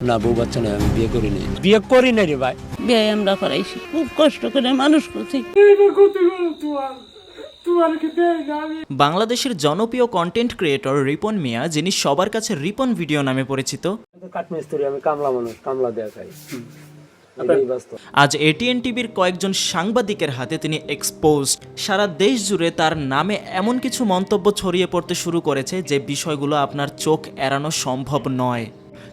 না বউ বাচ্চা নয় আমি বিয়ে করিনি বিয়ে করি না রে ভাই। বিয়ে আমরা করাইছি। খুব কষ্ট করে মানুষ করছি। বাংলাদেশের জনপ্রিয় কন্টেন্ট ক্রিয়েটর রিপন মিয়া যিনি সবার কাছে রিপন ভিডিও নামে পরিচিত। কাঠমিস্ত্রি আমি কামলা মানুষ কামলা দেয়া খাই। আজ এটিএন টিভির কয়েকজন সাংবাদিকের হাতে তিনি এক্সপোজড সারা দেশ জুড়ে তার নামে এমন কিছু মন্তব্য ছড়িয়ে পড়তে শুরু করেছে যে বিষয়গুলো আপনার চোখ এড়ানো সম্ভব নয়।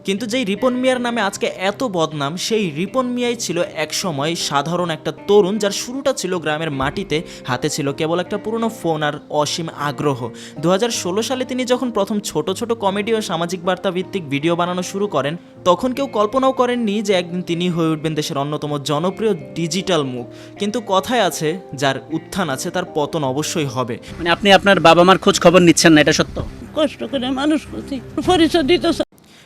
কিন্তু যেই রিপন মিয়ার নামে আজকে এত বদনাম সেই রিপন মিয়াই ছিল একসময় সাধারণ একটা তরুণ যার শুরুটা ছিল গ্রামের মাটিতে হাতে ছিল কেবল একটা পুরনো ফোন আর অসীম আগ্রহ। দু হাজার ষোলো সালে তিনি যখন প্রথম ছোট ছোট কমেডি ও সামাজিক বার্তা ভিত্তিক ভিডিও বানানো শুরু করেন তখন কেউ কল্পনাও করেননি যে একদিন তিনি হয়ে উঠবেন দেশের অন্যতম জনপ্রিয় ডিজিটাল মুখ। কিন্তু কথায় আছে যার উত্থান আছে তার পতন অবশ্যই হবে। মানে আপনি আপনার বাবা মার খোঁজ খবর নিচ্ছেন না এটা সত্য? কষ্ট করে মানুষ করছি পরিচয় দিতে চাই।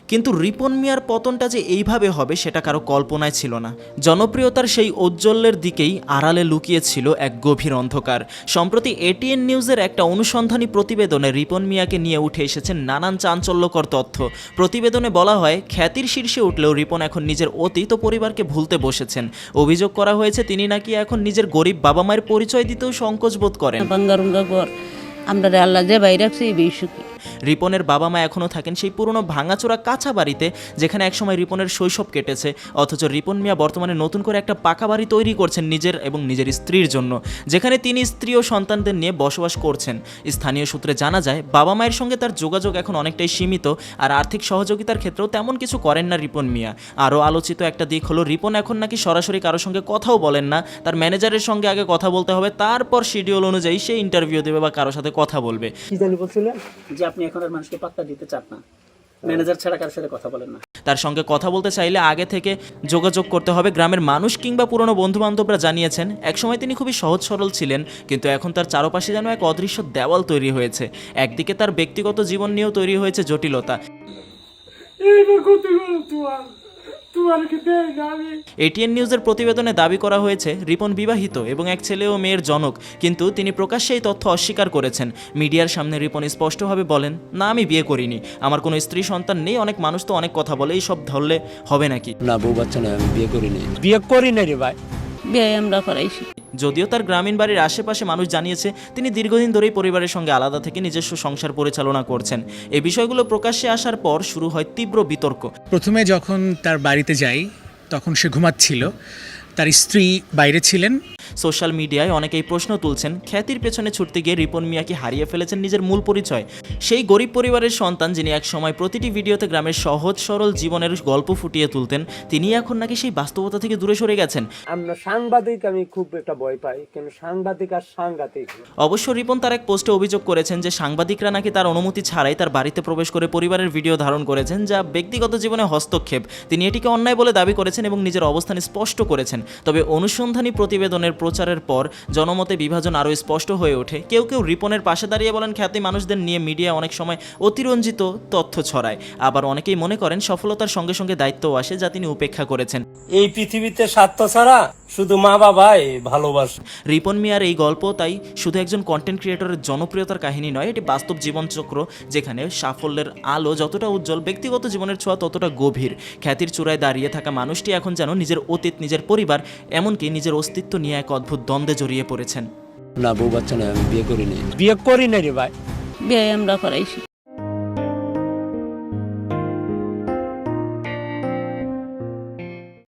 কিন্তু রিপন মিয়ার পতনটা যে এইভাবে হবে সেটা কারও কল্পনায় ছিল না। জনপ্রিয়তার সেই ঔজ্জ্বল্যের দিকেই আড়ালে লুকিয়ে ছিল এক গভীর অন্ধকার। সম্প্রতি এটিএন নিউজের একটা অনুসন্ধানী প্রতিবেদনে রিপন মিয়াকে নিয়ে উঠে এসেছেন নানান চাঞ্চল্যকর তথ্য। প্রতিবেদনে বলা হয়, খ্যাতির শীর্ষে উঠলেও রিপন এখন নিজের অতীত পরিবারকে ভুলতে বসেছেন। অভিযোগ করা হয়েছে, তিনি নাকি এখন নিজের গরিব বাবা মায়ের পরিচয় দিতেও সংকোচ বোধ করেন। রিপনের বাবা মা এখনও থাকেন সেই পুরনো ভাঙাচোরা কাঁচা বাড়িতে যেখানে একসময় রিপনের শৈশব কেটেছে। অথচ রিপন মিয়া বর্তমানে নতুন করে একটা পাকা বাড়ি তৈরি করছেন নিজের এবং নিজের স্ত্রীর জন্য যেখানে তিনি স্ত্রী ও সন্তানদের নিয়ে বসবাস করছেন। স্থানীয় সূত্রে জানা যায় বাবা মায়ের সঙ্গে তার যোগাযোগ এখন অনেকটাই সীমিত আর আর্থিক সহযোগিতার ক্ষেত্রেও তেমন কিছু করেন না রিপন মিয়া। আরও আলোচিত একটা দিক হলো রিপন এখন নাকি সরাসরি কারোর সঙ্গে কথাও বলেন না তার ম্যানেজারের সঙ্গে আগে কথা বলতে হবে তারপর শিডিউল অনুযায়ী সে ইন্টারভিউ দেবে বা কারোর সাথে কথা বলবে। কি জানি বলছিলেন? যে আপনি এখন আর মানুষকে পাত্তা দিতে চান না। ম্যানেজার ছাড়া কারোর সাথে কথা বলেন না। তার সঙ্গে কথা বলতে চাইলে আগে থেকে যোগাযোগ করতে হবে। গ্রামের মানুষ কিংবা পুরনো বন্ধু বান্ধবরা জানিয়েছেন একসময় তিনি খুবই সহজ সরল ছিলেন কিন্তু এখন তার চারপাশে যেন এক অদৃশ্য দেওয়াল তৈরি হয়েছে। একদিকে তার ব্যক্তিগত জীবন নিয়েও তৈরি হয়েছে জটিলতা। এটিএন নিউজের প্রতিবেদনে দাবি করা হয়েছে রিপন বিবাহিত এবং এক ছেলে ও মেয়ের জনক কিন্তু তিনি প্রকাশ্যে এই তথ্য অস্বীকার করেছেন। মিডিয়ার সামনে রিপন স্পষ্টভাবে বলেন না আমি বিয়ে করিনি। আমার কোনো স্ত্রী সন্তান নেই অনেক মানুষ তো অনেক কথা বলে এই সব ধরলে হবে নাকি? না বউ বাচ্চা না আমি বিয়ে করিনি। বিয়ে করি না রে ভাই। বিয়ে আমরা করাইছি। যদিও তার গ্রামীণ বাড়ির আশেপাশে মানুষ জানিয়েছে, তিনি দীর্ঘদিন ধরেই পরিবারের সঙ্গে আলাদা থেকে নিজস্ব সংসার পরিচালনা করছেন। এই বিষয়গুলো প্রকাশ্যে আসার পর শুরু হয় তীব্র বিতর্ক। প্রথমে যখন তার বাড়িতে যাই, তখন সে ঘুমাচ্ছিল। তার স্ত্রী বাইরে ছিলেন। সোশ্যাল মিডিয়ায় অনেকেই প্রশ্ন তুলছেন খ্যাতির পেছনে ছুটতে গিয়ে রিপন মিয়াকে হারিয়ে ফেলেছেন নিজের মূল পরিচয়। সেই গরিব পরিবারের সন্তান যিনি একসময় প্রতিটি ভিডিওতে গ্রামের সহজ সরল জীবনের গল্প ফুটিয়ে তুলতেন তিনি এখন নাকি সেই বাস্তবতা থেকে দূরে সরে গেছেন। আমরা সাংবাদিক আমি খুব একটা ভয় পাই কিন্তু সাংবাদিক আর সাংঘাতিক। অবশ্য রিপন তার এক পোস্টে অভিযোগ করেছেন যে সাংবাদিকরা নাকি তার অনুমতি ছাড়াই তার বাড়িতে প্রবেশ করে পরিবারের ভিডিও ধারণ করেছেন যা ব্যক্তিগত জীবনে হস্তক্ষেপ। তিনি এটিকে অন্যায় বলে দাবি করেছেন এবং নিজের অবস্থান স্পষ্ট করেছেন। তবে অনুসন্ধানী প্রতিবেদনের প্রচারের পর জনমতে বিভাজন আরও স্পষ্ট হয়ে ওঠে। কেউ কেউ রিপনের পাশে দাঁড়িয়ে বলেন, খ্যাতি মানুষদের নিয়ে মিডিয়া অনেক সময় অতিরঞ্জিত তথ্য ছড়ায়। আবার অনেকেই মনে করেন, সফলতার সঙ্গে সঙ্গে দায়িত্ব আসে যা তিনি উপেক্ষা করেছেন। এই পৃথিবীতে স্বার্থ ছাড়া শুধু মা বাবাই ভালোবাসে। রিপন মিয়ার এই গল্প তাই শুধু একজন কন্টেন্ট ক্রিয়েটরের জনপ্রিয়তার কাহিনী নয় এটি বাস্তব জীবনচক্র যেখানে সাফল্যের আলো যতটা উজ্জ্বল ব্যক্তিগত জীবনের ছোঁয়া ততটা গভীর। খ্যাতির চূড়ায় দাঁড়িয়ে থাকা মানুষটি এখন যেন নিজের অতীত নিজের পরিবার এমনকি নিজের অস্তিত্ব নিয়ে এক অদ্ভুত দ্বন্দ্বে জড়িয়ে পড়েছেন। না বউ বাচ্চা নয় আমি বিয়ে করিনি। বিয়ে করি না রে ভাই বিয়ে আমরা করাইছি।